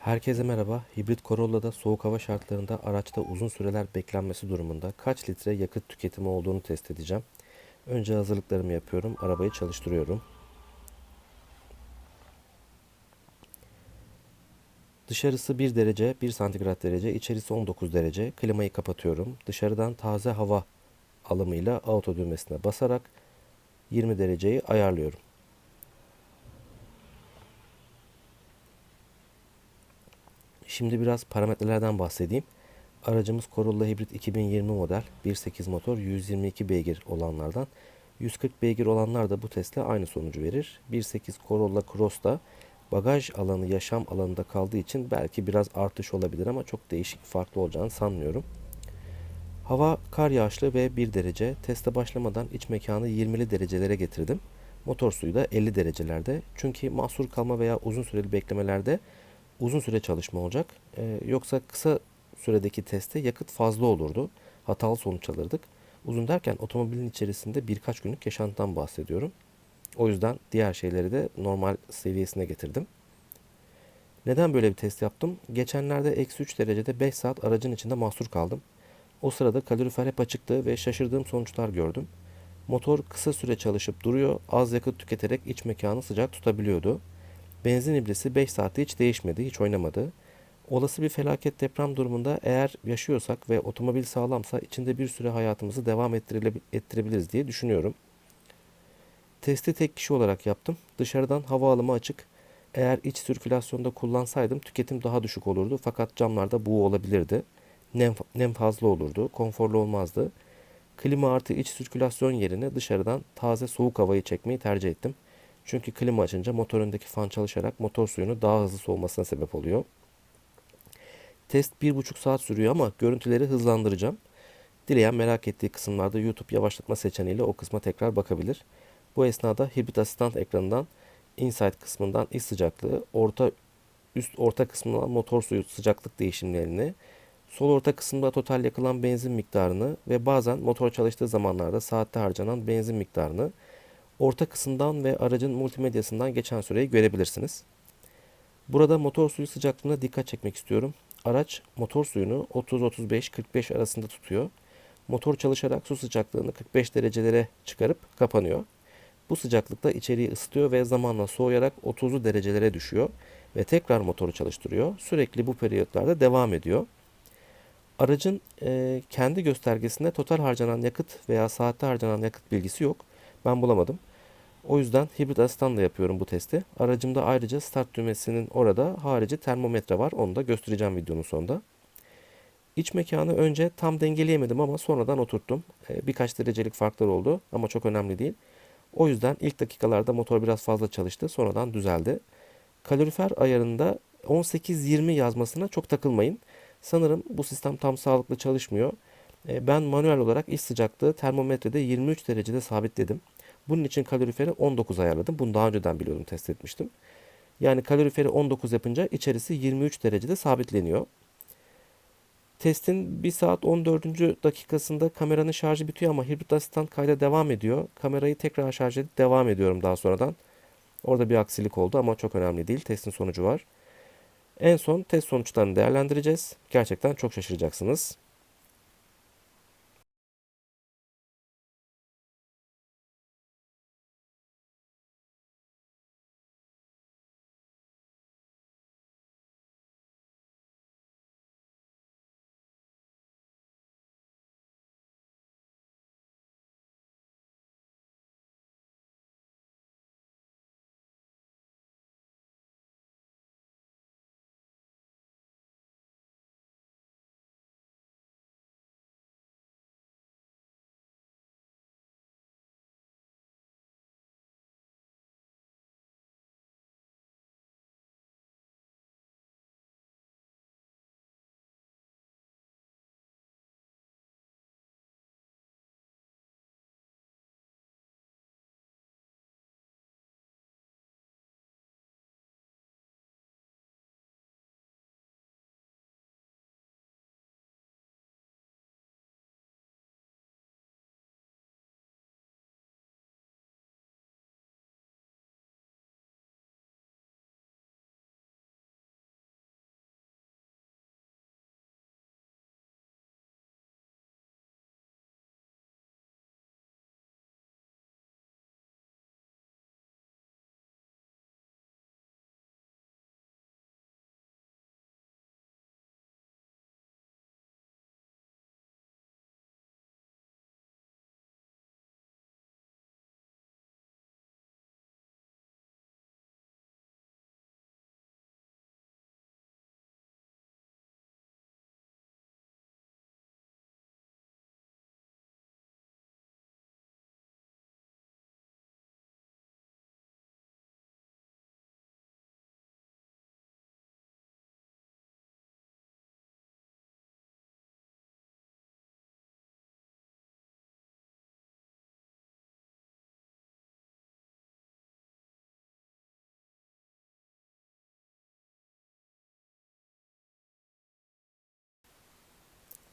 Herkese merhaba. Hibrit Corolla'da soğuk hava şartlarında araçta uzun süreler beklenmesi durumunda kaç litre yakıt tüketimi olduğunu test edeceğim. Önce hazırlıklarımı yapıyorum. Arabayı çalıştırıyorum. Dışarısı 1 derece, 1 santigrat derece, içerisi 19 derece. Klimayı kapatıyorum. Dışarıdan taze hava alımıyla auto düğmesine basarak 20 dereceyi ayarlıyorum. Şimdi biraz parametrelerden bahsedeyim. Aracımız Corolla Hibrit 2020 model 1.8 motor 122 beygir olanlardan 140 beygir olanlar da bu testle aynı sonucu verir. 1.8 Corolla Cross'ta bagaj alanı yaşam alanında kaldığı için belki biraz artış olabilir ama çok değişik farklı olacağını sanmıyorum. Hava kar yağışlı ve 1 derece. Teste başlamadan iç mekanı 20'li derecelere getirdim. Motor suyu da 50 derecelerde. Çünkü mahsur kalma veya uzun süreli beklemelerde uzun süre çalışma olacak. Ee, yoksa kısa süredeki testte yakıt fazla olurdu. Hatalı sonuç alırdık. Uzun derken otomobilin içerisinde birkaç günlük yaşantıdan bahsediyorum. O yüzden diğer şeyleri de normal seviyesine getirdim. Neden böyle bir test yaptım? Geçenlerde eksi 3 derecede 5 saat aracın içinde mahsur kaldım. O sırada kalorifer hep açıktı ve şaşırdığım sonuçlar gördüm. Motor kısa süre çalışıp duruyor, az yakıt tüketerek iç mekanı sıcak tutabiliyordu. Benzin ibresi 5 saatte hiç değişmedi, hiç oynamadı. Olası bir felaket deprem durumunda eğer yaşıyorsak ve otomobil sağlamsa içinde bir süre hayatımızı devam ettirebiliriz diye düşünüyorum. Testi tek kişi olarak yaptım. Dışarıdan hava alımı açık. Eğer iç sirkülasyonda kullansaydım tüketim daha düşük olurdu fakat camlarda buğu olabilirdi. Nem, nem fazla olurdu, konforlu olmazdı. Klima artı iç sirkülasyon yerine dışarıdan taze soğuk havayı çekmeyi tercih ettim. Çünkü klima açınca motor öndeki fan çalışarak motor suyunu daha hızlı soğumasına sebep oluyor. Test 1,5 saat sürüyor ama görüntüleri hızlandıracağım. Dileyen merak ettiği kısımlarda YouTube yavaşlatma seçeneğiyle o kısma tekrar bakabilir. Bu esnada hibrit asistan ekranından Insight kısmından iç sıcaklığı, orta üst orta kısmından motor suyu sıcaklık değişimlerini, sol orta kısımda total yakılan benzin miktarını ve bazen motor çalıştığı zamanlarda saatte harcanan benzin miktarını orta kısımdan ve aracın multimedyasından geçen süreyi görebilirsiniz. Burada motor suyu sıcaklığına dikkat çekmek istiyorum. Araç motor suyunu 30-35-45 arasında tutuyor. Motor çalışarak su sıcaklığını 45 derecelere çıkarıp kapanıyor. Bu sıcaklıkta içeriği ısıtıyor ve zamanla soğuyarak 30'lu derecelere düşüyor ve tekrar motoru çalıştırıyor. Sürekli bu periyotlarda devam ediyor. Aracın e, kendi göstergesinde total harcanan yakıt veya saatte harcanan yakıt bilgisi yok. Ben bulamadım. O yüzden hibrit asistanla yapıyorum bu testi. Aracımda ayrıca start düğmesinin orada harici termometre var. Onu da göstereceğim videonun sonunda. İç mekanı önce tam dengeleyemedim ama sonradan oturttum. E, birkaç derecelik farklar oldu ama çok önemli değil. O yüzden ilk dakikalarda motor biraz fazla çalıştı. Sonradan düzeldi. Kalorifer ayarında 18-20 yazmasına çok takılmayın. Sanırım bu sistem tam sağlıklı çalışmıyor. E, ben manuel olarak iç sıcaklığı termometrede 23 derecede sabitledim. Bunun için kaloriferi 19 ayarladım. Bunu daha önceden biliyordum, test etmiştim. Yani kaloriferi 19 yapınca içerisi 23 derecede sabitleniyor. Testin 1 saat 14. dakikasında kameranın şarjı bitiyor ama hibrit asistan kayda devam ediyor. Kamerayı tekrar şarj edip devam ediyorum daha sonradan. Orada bir aksilik oldu ama çok önemli değil. Testin sonucu var. En son test sonuçlarını değerlendireceğiz. Gerçekten çok şaşıracaksınız.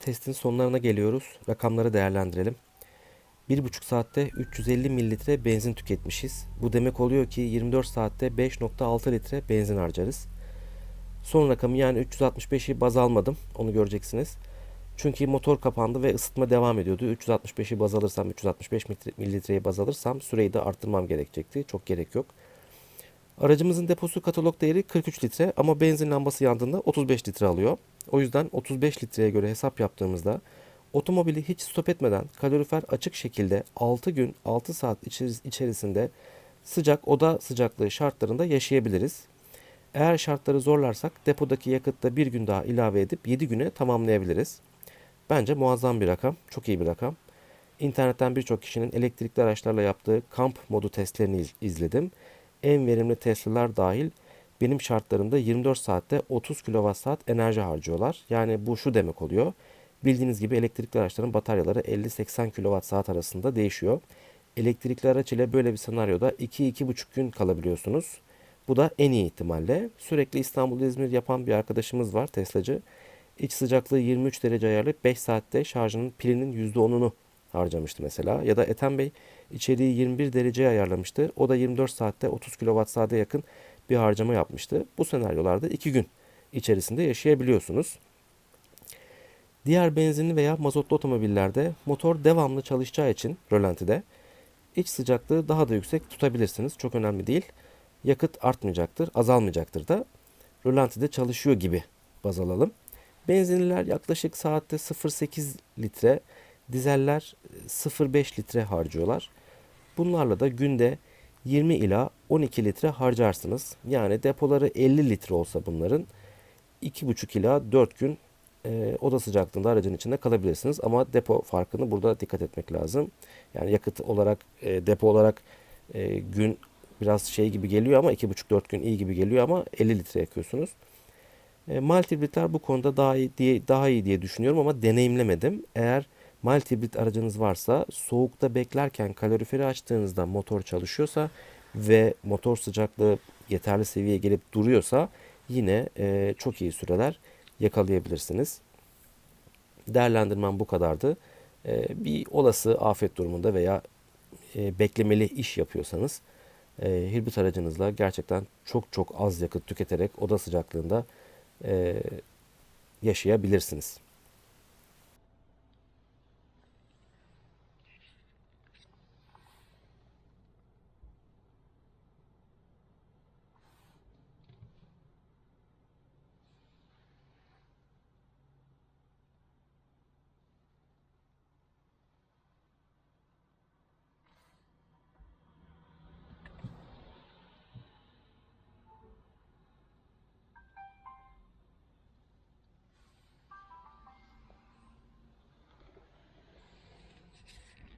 Testin sonlarına geliyoruz. Rakamları değerlendirelim. 1,5 saatte 350 mililitre benzin tüketmişiz. Bu demek oluyor ki 24 saatte 5.6 litre benzin harcarız. Son rakamı yani 365'i baz almadım. Onu göreceksiniz. Çünkü motor kapandı ve ısıtma devam ediyordu. 365'i baz alırsam, 365 mililitreyi baz alırsam süreyi de arttırmam gerekecekti. Çok gerek yok. Aracımızın deposu katalog değeri 43 litre ama benzin lambası yandığında 35 litre alıyor. O yüzden 35 litreye göre hesap yaptığımızda otomobili hiç stop etmeden kalorifer açık şekilde 6 gün 6 saat içerisinde sıcak oda sıcaklığı şartlarında yaşayabiliriz. Eğer şartları zorlarsak depodaki yakıtta bir gün daha ilave edip 7 güne tamamlayabiliriz. Bence muazzam bir rakam, çok iyi bir rakam. İnternetten birçok kişinin elektrikli araçlarla yaptığı kamp modu testlerini izledim. En verimli Tesla'lar dahil benim şartlarımda 24 saatte 30 kWh enerji harcıyorlar. Yani bu şu demek oluyor. Bildiğiniz gibi elektrikli araçların bataryaları 50-80 kWh arasında değişiyor. Elektrikli araç ile böyle bir senaryoda 2-2,5 gün kalabiliyorsunuz. Bu da en iyi ihtimalle. Sürekli İstanbul İzmir yapan bir arkadaşımız var Teslacı. İç sıcaklığı 23 derece ayarlayıp 5 saatte şarjının pilinin %10'unu harcamıştı mesela. Ya da Ethem Bey içeriği 21 dereceye ayarlamıştı. O da 24 saatte 30 kWh'e yakın bir harcama yapmıştı. Bu senaryolarda 2 gün içerisinde yaşayabiliyorsunuz. Diğer benzinli veya mazotlu otomobillerde motor devamlı çalışacağı için rölantide iç sıcaklığı daha da yüksek tutabilirsiniz. Çok önemli değil. Yakıt artmayacaktır, azalmayacaktır da rölantide çalışıyor gibi baz alalım. Benzinliler yaklaşık saatte 0.8 litre, dizeller 0.5 litre harcıyorlar. Bunlarla da günde 20 ila 12 litre harcarsınız. Yani depoları 50 litre olsa bunların 2,5 ila 4 gün e, oda sıcaklığında aracın içinde kalabilirsiniz. Ama depo farkını burada dikkat etmek lazım. Yani yakıt olarak e, depo olarak e, gün biraz şey gibi geliyor ama 2,5-4 gün iyi gibi geliyor ama 50 litre yakıyorsunuz. E, mild hibritler bu konuda daha iyi diye daha iyi diye düşünüyorum ama deneyimlemedim. Eğer mild hibrit aracınız varsa soğukta beklerken kaloriferi açtığınızda motor çalışıyorsa ve motor sıcaklığı yeterli seviyeye gelip duruyorsa yine e, çok iyi süreler yakalayabilirsiniz. Değerlendirmem bu kadardı. E, bir olası afet durumunda veya e, beklemeli iş yapıyorsanız e, hibrit aracınızla gerçekten çok çok az yakıt tüketerek oda sıcaklığında e, yaşayabilirsiniz.